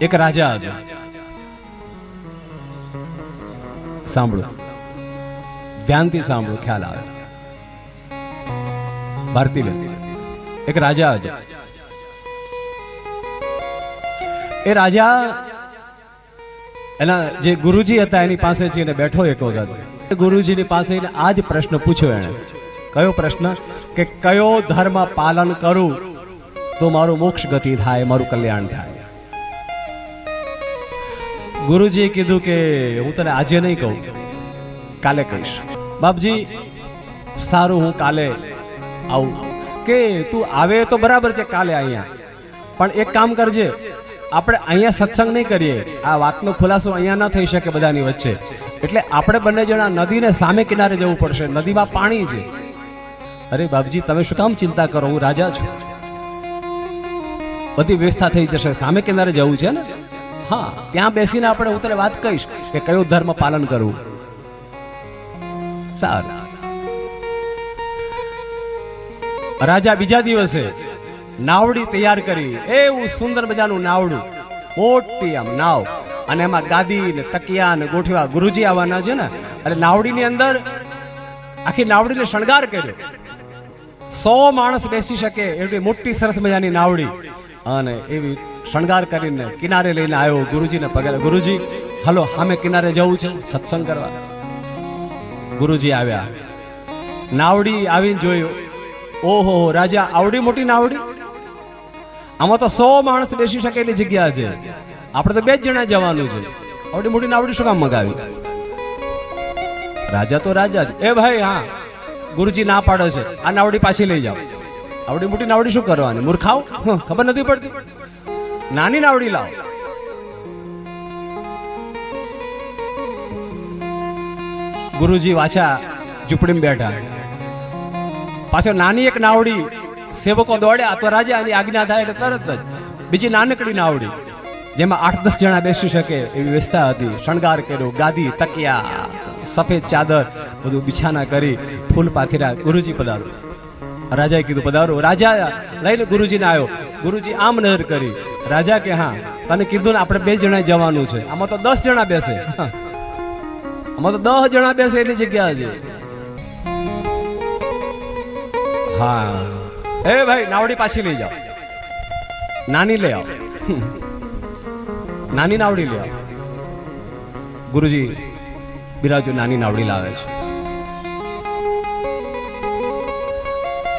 એક રાજા હતો. સાંભળો. ધ્યાનથી સાંભળો, ખ્યાલ આવે. ભારતીબેન, એક રાજા હતો. એ રાજા, એના જે ગુરુજી હતા, એની પાસે જઈને બેઠો એક વખત. ગુરુજીની પાસે એને આ જ પ્રશ્ન પૂછ્યો એણે. કયો પ્રશ્ન? કે કયો ધર્મ પાલન કરું તો મારું મોક્ષ ગતિ થાય, મારું કલ્યાણ થાય? ગુરુજીએ કીધું કે હું તને આજે નહીં કહું, કાલે કહીશ. બાપજી, સારું હું કાલે આવું. કે તું આવે તો બરાબર છે કાલે અહીંયા. પણ એક કામ કરજે, આપણે અહીંયા સત્સંગ નહીં કરીએ. આ વાતનો ખુલાસો અહીંયા ના થઈ શકે બધાની વચ્ચે. એટલે આપણે બંને જણા નદીને સામે કિનારે જવું પડશે. નદીમાં પાણી છે. અરે બાપજી, તમે શું કામ ચિંતા કરો? હું રાજા છું. બધી વ્યવસ્થા થઈ જશે. સામે કિનારે જવું છે ને? હા, ત્યાં બેસીને આપણે ઉતરે વાત કહીશ કે કયો ધર્મ પાલન કરવું. સારું. રાજા બીજા દિવસે નાવડી તૈયાર કરી, એવું સુંદર મજાનું નાવડું, મોટી આમ નાવ, અને એમાં ગાદી ને તકિયા ને ગોઠવા ગુરુજી આવવાના છે ને, એટલે નાવડીની અંદર આખી નાવડીને શણગાર કર્યો. સો માણસ બેસી શકે, એવી મોટી સરસ મજાની નાવડી. અને એવી શણગાર કરીને કિનારે લઈને આવ્યો ગુરુજીને પગે. ગુરુજી, હલો સામે કિનારે જવું છે, સત્સંગ કરવા. ગુરુજી આવ્યા. નાવડી આવીને જોયું. ઓહો, રાજા, આવડી મોટી નાવડી? આમાં તો સો માણસ બેસી શકે એની જગ્યા છે. આપણે તો બે જ જણા જવાનું છે. આવડી મોટી નાવડી શું કામ મગાવી? રાજા તો રાજા જ. એ ભાઈ, હા. ગુરુજી ના પાડે છે. આ નાવડી પાછી લઈ જાઓ. આવડી મોટી નાવડી શું કરવાની? મૂર્ખાવ ખબર નથી પડતી? નાની નાવડી લાવ. ગુરુજી વાછા ઝૂંપડીમાં બેઠા. પાછો નાની એક નાવડી સેવકો દોડ્યા તો રાજાની આજ્ઞા થાય એટલે તરત જ. બીજી નાનકડી નાવડી, જેમાં આઠ દસ જણા બેસી શકે એવી વ્યવસ્થા હતી. શણગાર કર્યો, ગાદી, તકિયા, સફેદ ચાદર બધું બિછાના કરી ફૂલ પાથેરા ગુરુજી પધારો રાજાએ કીધું, પધારો. રાજા લઈને ગુરુજીને આવ્યો. ગુરુજી આમ નજર કરી. રાજા કે, હા, તને કીધું ને આપણે બે જણા જવાનું છે. આમાં તો દસ જણા બેસે. આમાં તો દસ જણા બેસે એટલી જગ્યા છે હા. એ ભાઈ, નાવડી પાછી લઈ જાઓ. નાની લઈ આવો. નાની નાવડી લઈ આવો. ગુરુજી, બિરાજો નાની નાવડી લાવે છે.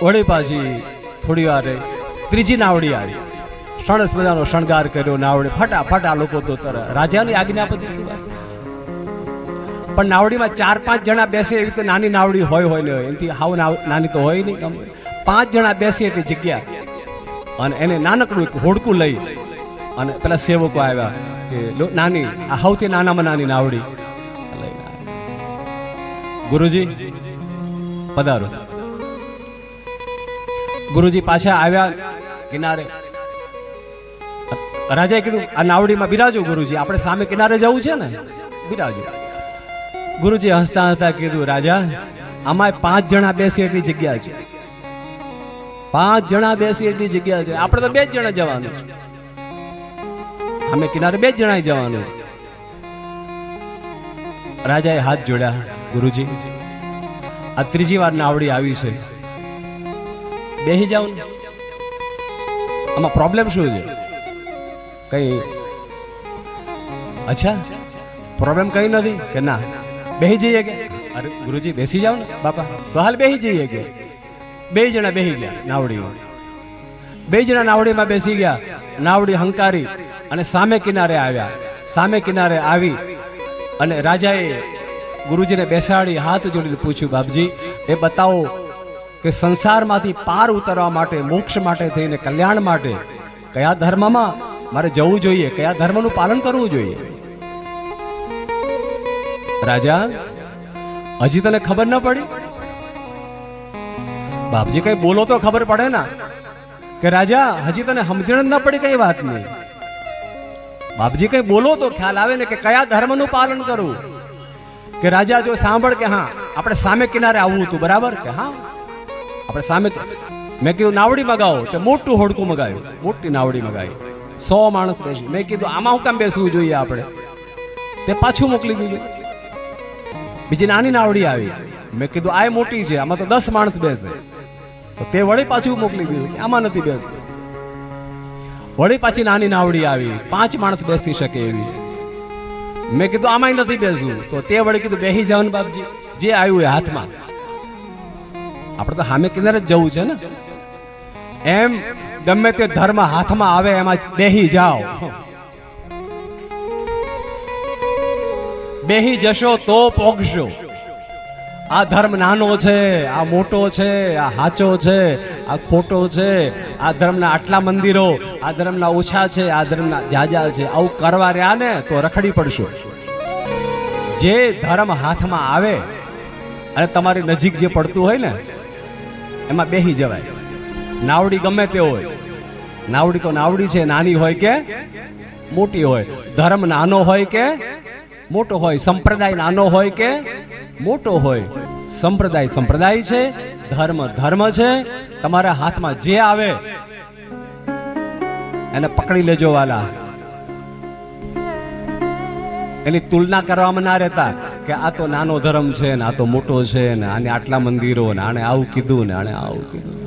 વળી પાછી થોડી વાર ત્રીજી નાવડી આવી. સરસ મજાનો શણગાર કર્યો નાવડી. ફટાફટ આ લોકો તો તર રાજાની આજ્ઞા પછી પણ નાવડીમાં ચાર પાંચ જણા બેસે એવી રીતે નાની નાવડી હોય હોય ને હોય એનાથી હાવ નાની તો હોય નહીં. પાંચ જણા બેસે એટલી જગ્યા. અને એને નાનકડું એક હોડકું લઈ અને પેલા સેવકો આવ્યા કે નાની, આ સૌથી નાનામાં નાની નાવડી. ગુરુજી, પધારો. ગુરુજી પાછા આવ્યા કિનારે. રાજાએ કીધું, આ નાવડીમાં બિરાજો ગુરુજી, આપણે સામે કિનારે જવું છે ને? બિરાજો. ગુરુજી હસતા હસતા કીધું, રાજા આમાં પાંચ જણા બેસી એટલી જગ્યા છે. પાંચ જણા બેસી એટલી જગ્યા છે. આપણે તો બે જ જણા જવાનું. અમે કિનારે બે જ જણા જવાનું. રાજાએ હાથ જોડ્યા, ગુરુજી, આ ત્રીજી વાર નાવડી આવી છે. જાવ ને? આમાં પ્રોબ્લેમ શું છે? કઈ? અચ્છા પ્રોબ્લેમ કઈ નથી? કે ના? બેહી જઈએ કે? અરે, ગુરુજી, બેસી જાઓ ને, બાપા. તો હાલ બેહી જઈએ કે? બે જણા બેસી ગયા નાવડીમાં બે જણા નાવડીમાં બેસી ગયા. નાવડી હંકારી અને સામે કિનારે આવ્યા. સામે કિનારે આવી અને રાજાએ ગુરુજીને બેસાડી હાથ જોડીને પૂછ્યું, બાપજી, એ બતાવો કે સંસારમાંથી પાર ઉતરવા માટે, મોક્ષ માટે થઈને, કલ્યાણ માટે કયા ધર્મમાં મારે જવું જોઈએ? કયા ધર્મનું પાલન કરવું જોઈએ? રાજા, હજી તને ખબર ન પડી? બાપજી કઈ બોલો તો ખબર પડે ના? કે રાજા, હજી તને સમજણ ન પડી કઈ વાત નહીં બાપજી કઈ બોલો તો ખ્યાલ આવે ને કે કયા ધર્મનું પાલન કરવું કે રાજા જો સાંભળ કે હા, આપણે સામે કિનારે આવવું હતું, બરાબર? કે હા. આપણે સામે મેં કીધું, નાવડી મગાવો. તે મોટું હોડકું મગાવ્યું મોટી નાવડી મગાવી સો માણસ બેસી. મેં કીધું, આમાં હું કામ બેસવું જોઈએ આપણે? તે પાછું મોકલી દીધું. બીજી નાની નાવડી આવી. મેં કીધું, આ મોટી છે, આમાં તો દસ માણસ બેસે. તો તે વળી પાછું મોકલી દીધું આમાં નથી બેસવું. વળી પાછી નાની નાવડી આવી. પાંચ માણસ બેસી શકે એવી. મેં કીધું, આમાંય નથી બેસવું. તો તે વળી કીધું, બેહી જવાનું બાપજી. જે આવ્યું એ હાથમાં. આપણે તો સામે કિનારે જ જવું છે ને? એમ ગમે તે ધર્મ હાથમાં આવે, એમાં બેહી જાઓ. બેહી જશો તો પોગશો. આ ધર્મ નાનો છે, આ મોટો છે, આ હાચો છે, આ ખોટો છે, આ ધર્મના આટલા મંદિરો, આ ધર્મના ઓછા છે, આ ધર્મના જાજા છે, આવું કરવા રહ્યા ને તો રખડી પડશો. જે ધર્મ હાથમાં આવે, અને તમારી નજીક જે પડતું હોય ને એમાં બેહી જવાય. નાવડી ગમે તે હોય. નાવડી તો નાવડી છે, નાની હોય કે મોટી હોય. ધર્મ નાનો હોય કે મોટો હોય. સંપ્રદાય નાનો હોય કે મોટો હોય. સંપ્રદાય સંપ્રદાય છે, ધર્મ ધર્મ છે. તમારા હાથમાં જે આવે, એને પકડી લેજો વાલા. એની તુલના કરવામાં ના રહેતા. કે આ તો નાનો ધર્મ છે ને, આ તો મોટો છે ને, આને આટલા મંદિરો ને, આને આવું કીધું ને, આને આવું કીધું.